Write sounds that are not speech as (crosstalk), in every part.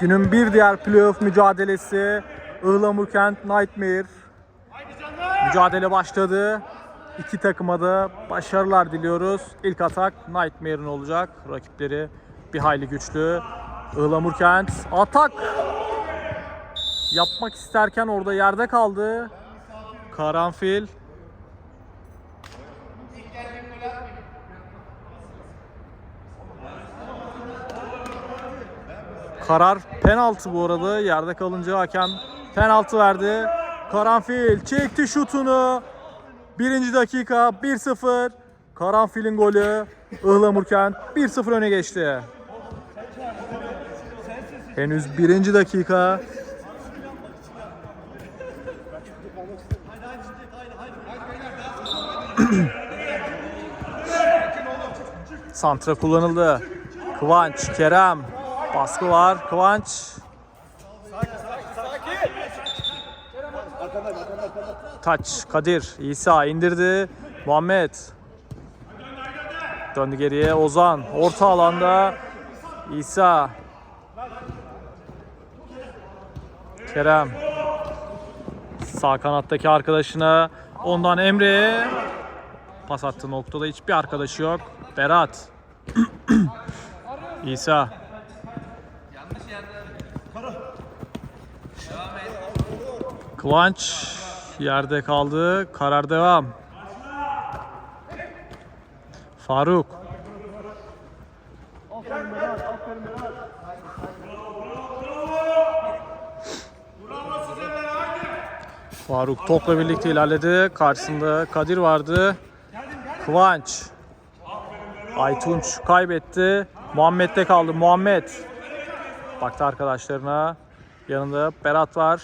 Günün bir diğer playoff mücadelesi Ihlamur Kent Nightmare. Mücadele başladı. İki takıma da başarılar diliyoruz. İlk atak Nightmare'ın olacak. Rakipleri bir hayli güçlü. Ihlamur Kent atak yapmak isterken orada yerde kaldı. Karanfil Karar penaltı bu arada. Yerde kalınca hakem penaltı verdi. Karanfil çekti şutunu. Birinci dakika 1-0. Karanfil'in golü. Ihlamurkent 1-0 öne geçti. Henüz birinci dakika. (clears throat) Santra kullanıldı. Kıvanç, Kerem. Baskı var. Kıvanç. Taç, Kadir, İsa indirdi. Muhammed. Döndü geriye. Ozan. Orta alanda. İsa. Kerem. Sağ kanattaki arkadaşına. Ondan Emre'ye. Pas attığı noktada hiçbir arkadaşı yok. Berat. (clears throat) İsa. Kıvanç yerde kaldı. Karar devam. Faruk. Faruk topla birlikte ilerledi. Karşısında Kadir vardı. Kıvanç. Aytunç kaybetti. Muhammed'de kaldı. Muhammed. Baktı arkadaşlarına. Yanında Berat var.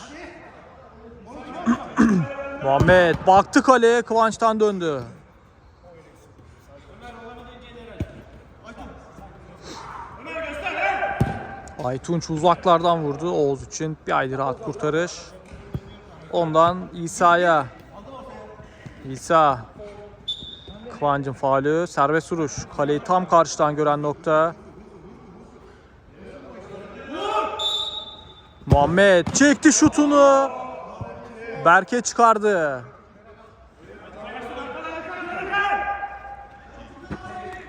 Muhammed baktı kaleye Kıvanç'tan döndü. Aytunç uzaklardan vurdu Oğuz için bir aydır rahat kurtarış. Ondan İsa'ya. İsa. Kıvancın faulü. Serbest vuruş. Kaleyi tam karşıdan gören nokta. Muhammed çekti şutunu. Berke çıkardı.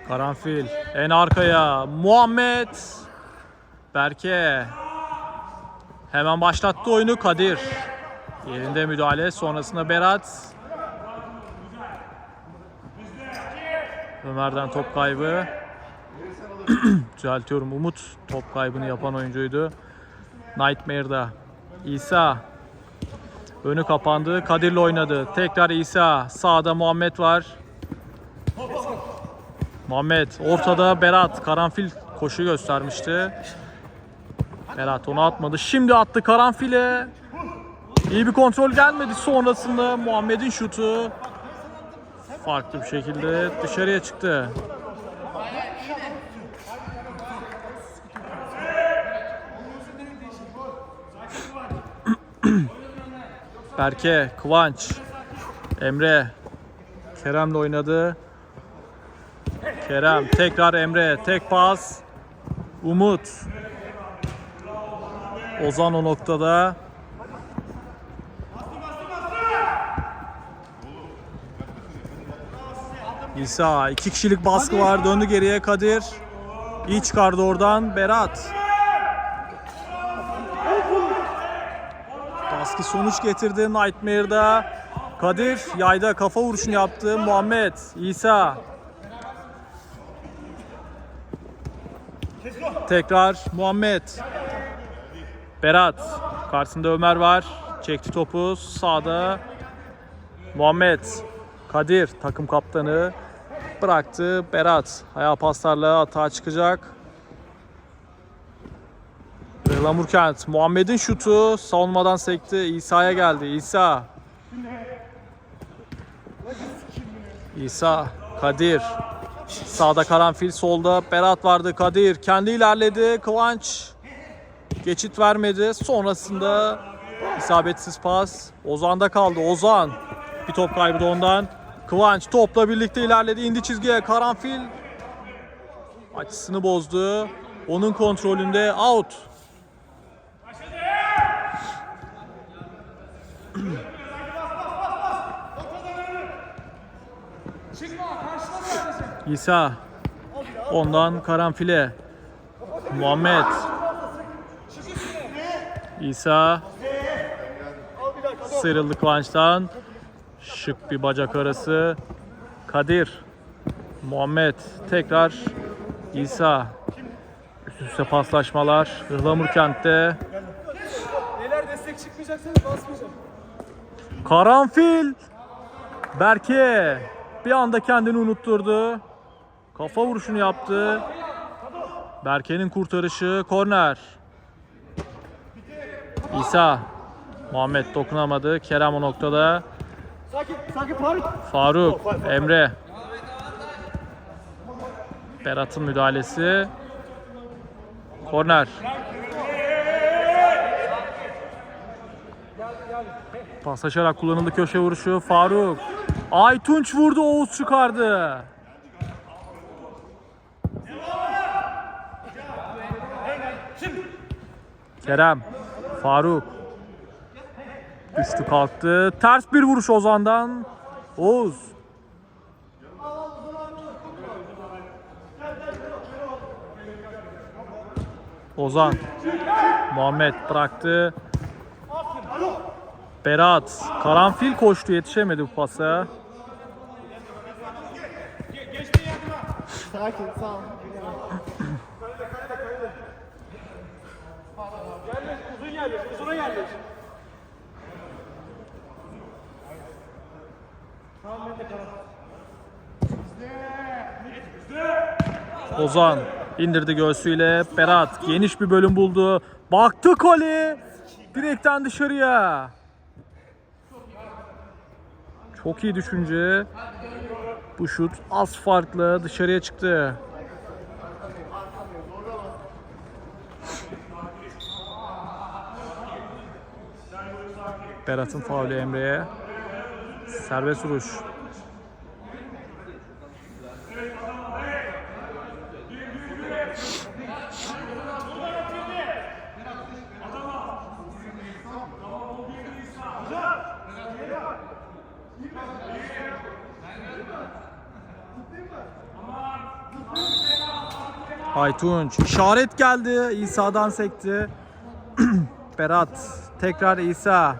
Karanfil en arkaya. Muhammed. Berke. Hemen başlattı oyunu Kadir. Yerinde müdahale. Sonrasında Berat. Ömer'den top kaybı. (clears throat) Düzeltiyorum Umut top kaybını yapan oyuncuydu. Nightmare'da. İsa. Önü kapandı. Kadir'le oynadı. Tekrar İsa. Sağda Muhammed var. Muhammed. Ortada Berat. Karanfil koşu göstermişti. Berat onu atmadı. Şimdi attı Karanfil'e. İyi bir kontrol gelmedi. Sonrasında Muhammed'in şutu farklı bir şekilde dışarıya çıktı. Berke, Kıvanç, Emre, Kerem'le oynadı. Kerem, tekrar Emre, tek pas. Umut. Ozan o noktada. İsa, iki kişilik baskı var. Döndü geriye Kadir. İyi çıkardı oradan Berat. Baskı sonuç getirdi Nightmare'da. Kadir yayda kafa vuruşunu yaptı. Muhammed, İsa. Tekrar Muhammed. Berat. Karşısında Ömer var. Çekti topu. Sağda Muhammed. Kadir takım kaptanı bıraktı. Berat ayağı paslarla atağa çıkacak. Lamurkent Muhammed'in şutu savunmadan sekti. İsa'ya geldi. İsa. İsa. Kadir. Sağda Karanfil, solda Berat vardı. Kadir kendi ilerledi. Kıvanç geçit vermedi. Sonrasında isabetsiz pas. Ozan'da kaldı. Ozan bir top kaybı da ondan. Kıvanç topla birlikte ilerledi. indi çizgiye. Karanfil açısını bozdu. Onun kontrolünde out. İsa. Ondan karanfile. Muhammed. İsa. Sıyrıldı Kıvanç'tan. Şık bir bacak arası. Kadir. Muhammed. Tekrar İsa. Üst üste paslaşmalar. Ihlamur kentte. Beyler destek çıkmayacaksanız basmayacağım. Karanfil. Berke. Bir anda kendini unutturdu. Kafa vuruşunu yaptı. Berke'nin kurtarışı. Korner. İsa. Muhammed dokunamadı. Kerem o noktada. Faruk. Emre. Berat'ın müdahalesi. Korner. Paslaşarak kullanıldı köşe vuruşu. Faruk. Aytunç vurdu. Oğuz çıkardı. Kerem. Faruk. Düştü kalktı. Ters bir vuruş Ozan'dan. Oğuz. Ozan. Muhammed bıraktı. Berat. Karanfil koştu yetişemedi bu pasa. Sakin, sağ ol. Ozan indirdi göğsüyle. Berat geniş bir bölüm buldu. Baktı kole. Direkten dışarıya. Çok iyi düşünce. Bu şut az farklı dışarıya çıktı. Berat'ın faulü Emre'ye. Serbest vuruş. Aytunç işaret geldi. İsa'dan sekti. (clears throat) Berat tekrar İsa.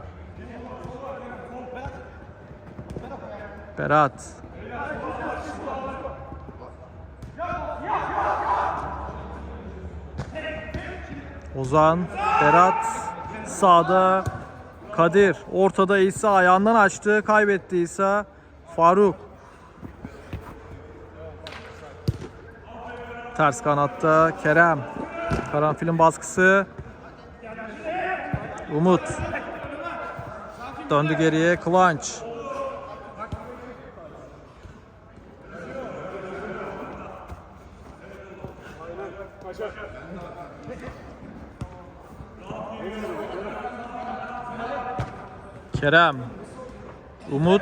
Berat. Ozan, Berat sağda Kadir ortada İsa ayağından açtı kaybetti İsa Faruk Ters kanatta Kerem. Karanfilin baskısı. Umut. Döndü geriye Kıvanç. Kerem. Umut.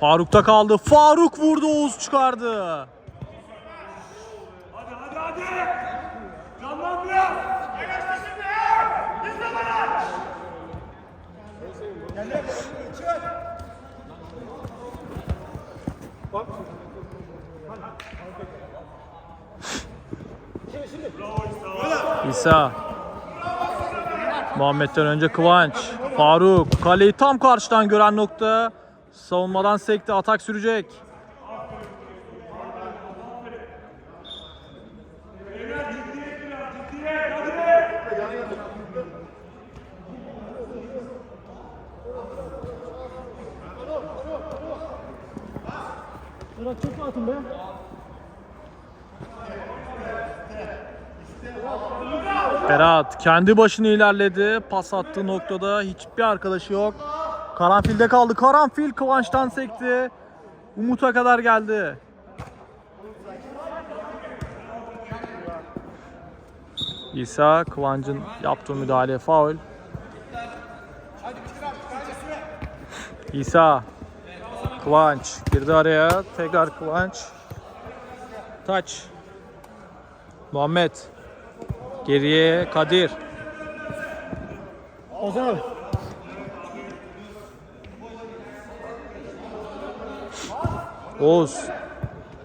Faruk'ta kaldı. Faruk vurdu Oğuz çıkardı. İsa. Muhammed'den önce Kıvanç. Faruk. Kaleyi tam karşıdan gören nokta. Savunmadan sekti. Atak sürecek. Çok rahatım be. Berat kendi başına ilerledi. Pas attığı noktada hiçbir arkadaşı yok. Karanfil'de kaldı. Karanfil Kıvanç'tan sekti. Umut'a kadar geldi. İsa Kıvanç'ın yaptığı müdahale faul. İsa Kıvanç girdi araya. Tekrar Kıvanç. Taç. Muhammed. Geriye Kadir. Ozan abi. Oğuz.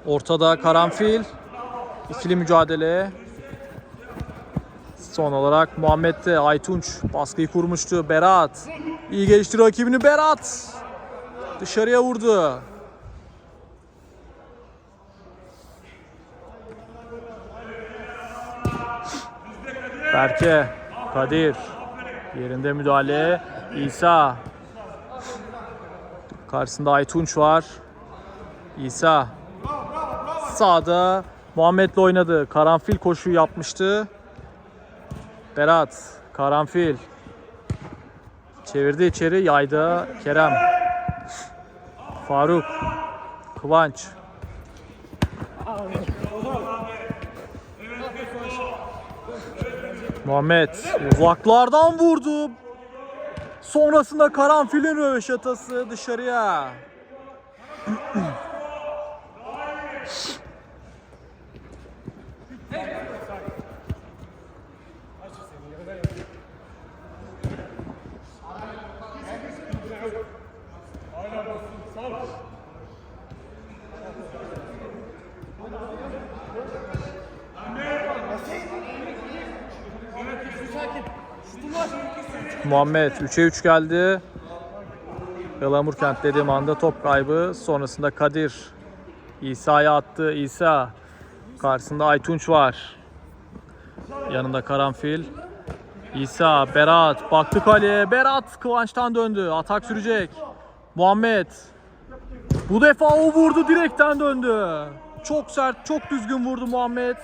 Ortada karanfil. İkili mücadele. Son olarak Muhammed de Aytunç baskıyı kurmuştu. Berat. iyi gelişti rakibini Berat. Dışarıya vurdu. Berke. Kadir. Yerinde müdahale. İsa. Karşısında Aytunç var. İsa. Sağda Muhammed'le oynadı. Karanfil koşu yapmıştı. Berat. Karanfil. Çevirdi içeri. Yayda Kerem. Faruk. Kıvanç. Muhammed uzaklardan vurdu. Sonrasında Karanfil'in röveşatası dışarıya. (clears throat) Muhammed 3'e 3 geldi. Yılamur Kent dediğim anda top kaybı. Sonrasında Kadir İsa'ya attı. İsa karşısında Aytunç var. Yanında Karanfil. İsa, Berat baktı kaleye. Berat Kıvanç'tan döndü. Atak sürecek. Muhammed. Bu defa o vurdu direkten döndü. Çok sert, çok düzgün vurdu Muhammed.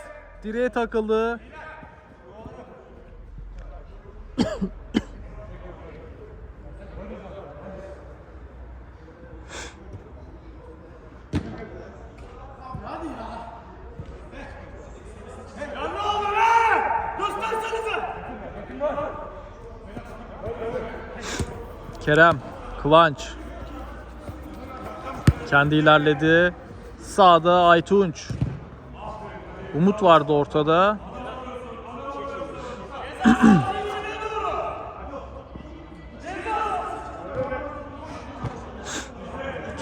Direğe takıldı. Kerem, Kıvanç. Kendi ilerledi. Sağda Aytunç. Umut vardı ortada. (clears throat)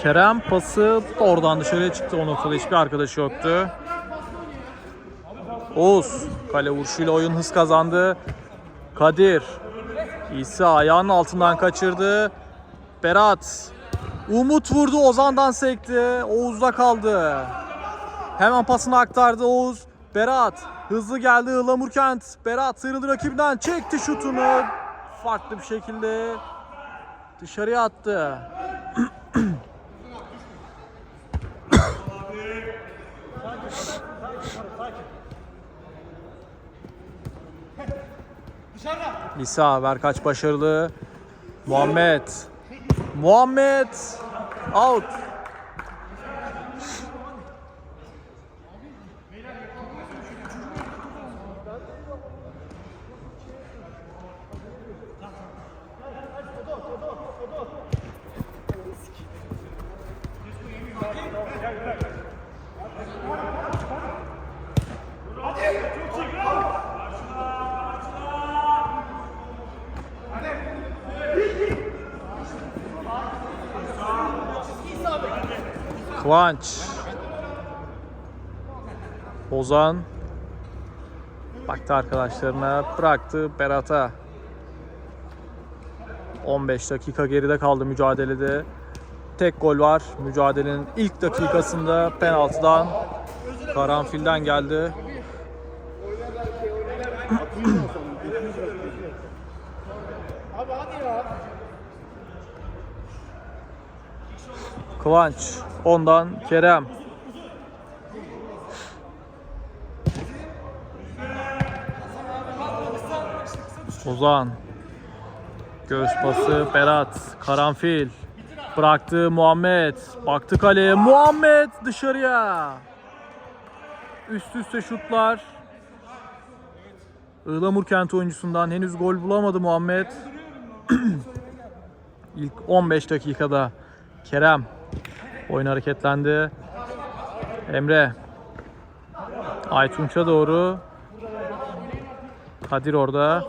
Kerem pası oradan dışarıya çıktı. O noktada hiçbir arkadaşı yoktu. Oğuz kale vuruşuyla oyun hız kazandı. Kadir İsa ayağının altından kaçırdı. Berat. Umut vurdu. Ozan'dan sekti. Oğuz'da kaldı. Hemen pasını aktardı Oğuz. Berat. Hızlı geldi Ilamur Kent. Berat sıyrıldı rakibinden. Çekti şutunu. Farklı bir şekilde dışarıya attı. İsa Verkaç başarılı. Muhammed. Muhammed. Out. Kıvanç. Ozan. Baktı arkadaşlarına. Bıraktı Berat'a. 15 dakika geride kaldı mücadelede. Tek gol var. Mücadelenin ilk dakikasında penaltıdan Karanfil'den geldi. Kıvanç. Ondan Kerem. Ozan. Göğüs pası Berat. Karanfil. Bıraktı Muhammed. Baktı kaleye. Muhammed dışarıya. Üst üste şutlar. Iğlamur kent oyuncusundan henüz gol bulamadı Muhammed. (clears throat) İlk 15 dakikada Kerem oyun hareketlendi. Emre Aytunç'a doğru Kadir orada.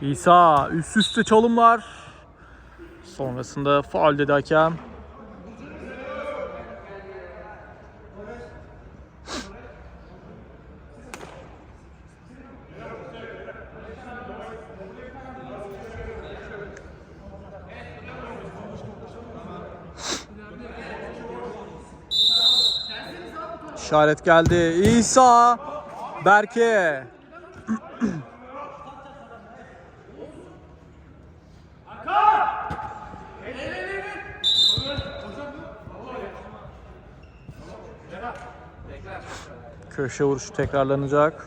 İsa üst üste çalımlar. Sonrasında faul dedi hakem. İşaret geldi. İsa. Berke. Köşe vuruşu tekrarlanacak.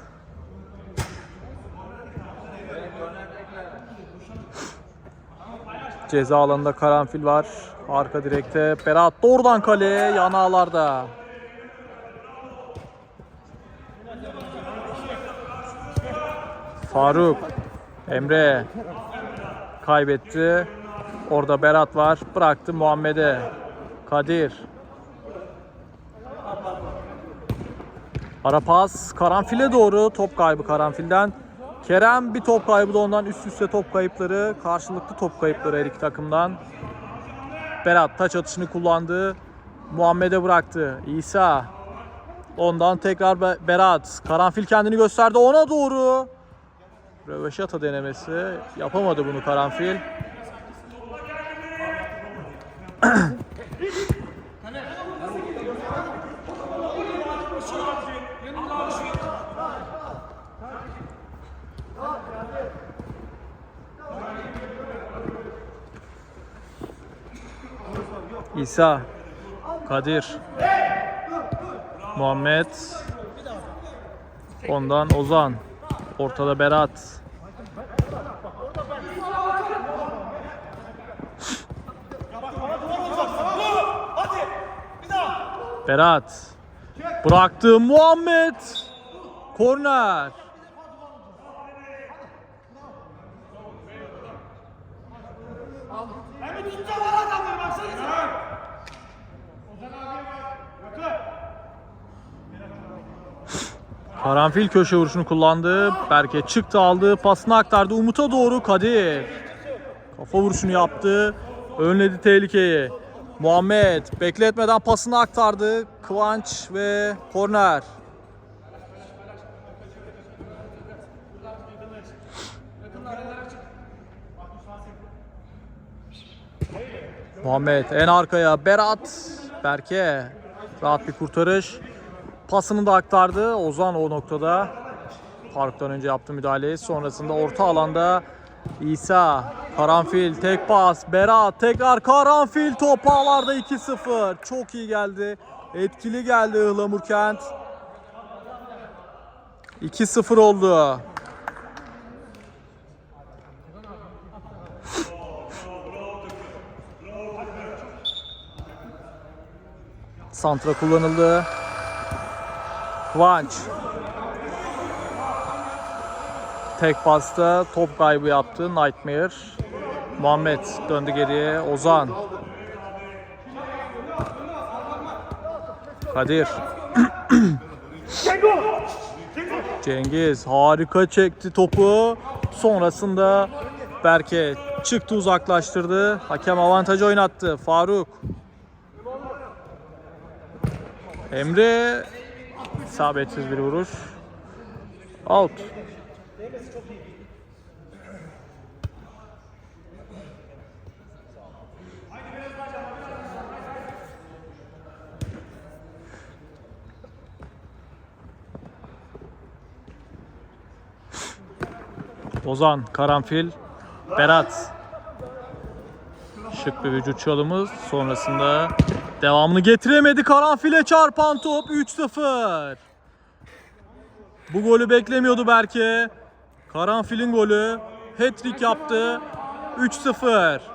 Ceza alanında karanfil var. Arka direkte Berat doğrudan kaleye yan Faruk Emre kaybetti. Orada Berat var. Bıraktı Muhammed'e. Kadir. Ara pas karanfile doğru top kaybı karanfilden. Kerem bir top kaybı da ondan üst üste top kayıpları. Karşılıklı top kayıpları her iki takımdan. Berat taç atışını kullandı. Muhammed'e bıraktı. İsa. Ondan tekrar Be- Berat. Karanfil kendini gösterdi ona doğru. Röveşata denemesi. Yapamadı bunu Karanfil. İsa. Kadir. Muhammed. Ondan Ozan. Ortada Berat. Berat. Bıraktı Muhammed. Korner. Karanfil köşe vuruşunu kullandı. Berke çıktı aldı. Pasını aktardı. Umut'a doğru Kadir. Kafa vuruşunu yaptı. Önledi tehlikeyi. Muhammed bekletmeden pasını aktardı. Kıvanç ve korner. Muhammed en arkaya Berat. Berke rahat bir kurtarış. Pasını da aktardı. Ozan o noktada. Faruk'tan önce yaptı müdahaleyi. Sonrasında orta alanda İsa, Karanfil, tek pas, Berat, tekrar Karanfil top ağlarda 2-0. Çok iyi geldi. Etkili geldi Ihlamur Kent. 2-0 oldu. Santra kullanıldı. Kıvanç. Tek pasta top kaybı yaptı Nightmare. Muhammed döndü geriye. Ozan. Kadir. (coughs) Cengiz harika çekti topu. Sonrasında Berke çıktı uzaklaştırdı. Hakem avantajı oynattı. Faruk. Emre isabetsiz bir vuruş. Out. Ozan, Karanfil, Berat. Şık bir vücut çalımı. Sonrasında devamını getiremedi. Karanfil'e çarpan top 3-0. Bu golü beklemiyordu Berke. Karanfil'in golü. Hat-trick yaptı. 3-0.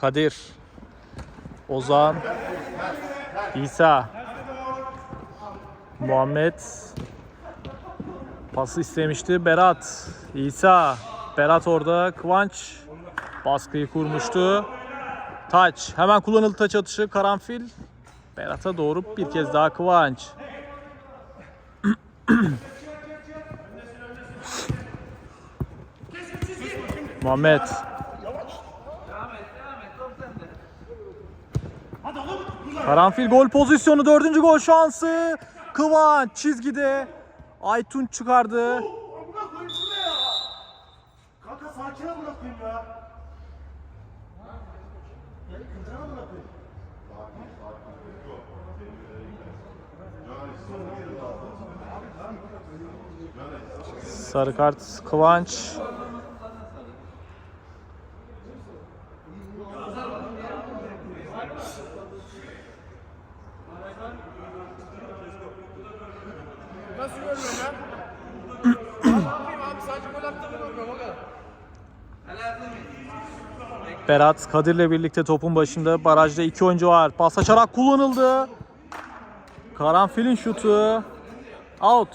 Kadir. Ozan. İsa. Muhammed. Pası istemişti Berat. İsa. Berat orada. Kıvanç baskıyı kurmuştu. Taç. Hemen kullanıldı taç atışı. Karanfil. Berat'a doğru bir kez daha Kıvanç. (coughs) Muhammed. Karanfil gol pozisyonu dördüncü gol şansı. Kıvanç çizgide. Aytunç çıkardı. Kanka sakine bırakayım ya. Sarı kart Kıvanç. Berat Kadir'le birlikte topun başında. Barajda iki oyuncu var. Pas açarak kullanıldı. Karanfil'in şutu. Out.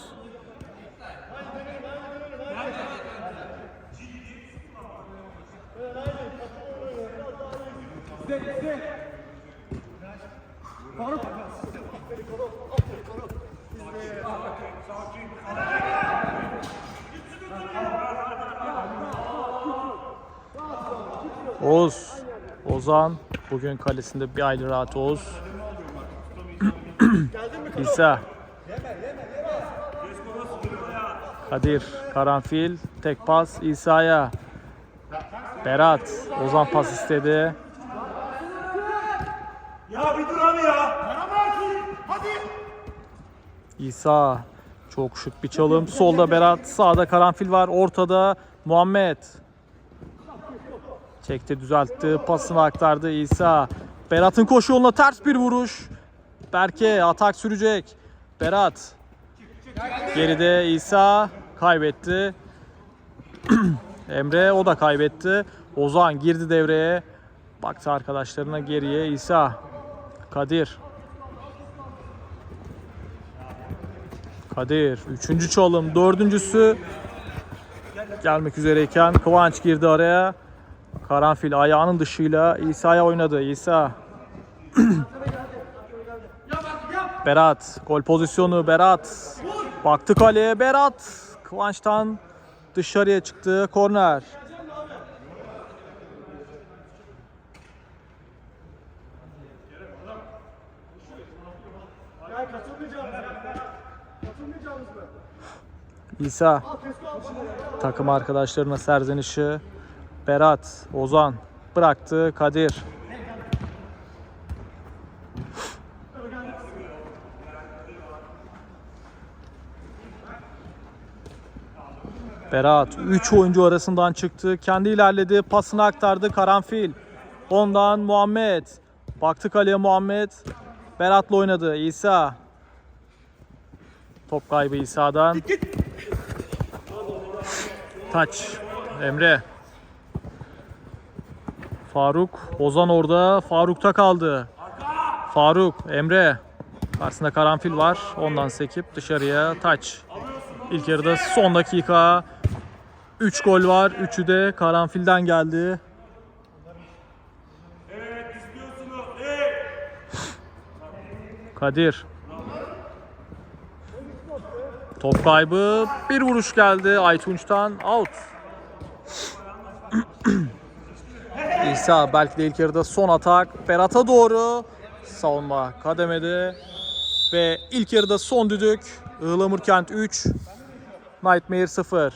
Oğuz. Ozan. Bugün kalesinde bir aylı rahat Oğuz. (clears throat) İsa. Kadir. Karanfil. Tek pas İsa'ya. Berat. Ozan pas istedi. Ya bir dur abi ya. Hadi. İsa. Çok şık bir çalım. Solda Berat. Sağda Karanfil var. Ortada Muhammed. Çekti düzeltti. Pasını aktardı İsa. Berat'ın koşu yoluna ters bir vuruş. Berke atak sürecek. Berat. Geride İsa kaybetti. (clears throat) Emre o da kaybetti. Ozan girdi devreye. Baktı arkadaşlarına geriye İsa. Kadir. Kadir. Üçüncü çalım. Dördüncüsü gelmek üzereyken Kıvanç girdi araya. Karanfil ayağının dışıyla İsa'ya oynadı. İsa. Berat. Gol pozisyonu Berat. Baktı kaleye Berat. Kıvanç'tan dışarıya çıktı. Korner. İsa. Takım arkadaşlarına serzenişi. Berat. Ozan. Bıraktı. Kadir. Berat 3 oyuncu arasından çıktı. Kendi ilerledi. Pasını aktardı. Karanfil. Ondan Muhammed. Baktı kaleye Muhammed. Berat'la oynadı. İsa. Top kaybı İsa'dan. Taç. Emre. Faruk. Ozan orada. Faruk'ta kaldı. Faruk. Emre. Karşısında karanfil var. Ondan sekip dışarıya taç. İlk yarıda son dakika. 3 gol var. 3'ü de karanfilden geldi. Kadir. Top kaybı. Bir vuruş geldi Aytunç'tan. Out. İsa belki de ilk yarıda son atak. Berat'a doğru. Savunma kademede. Ve ilk yarıda son düdük. Ihlamur Kent 3. Nightmare 0.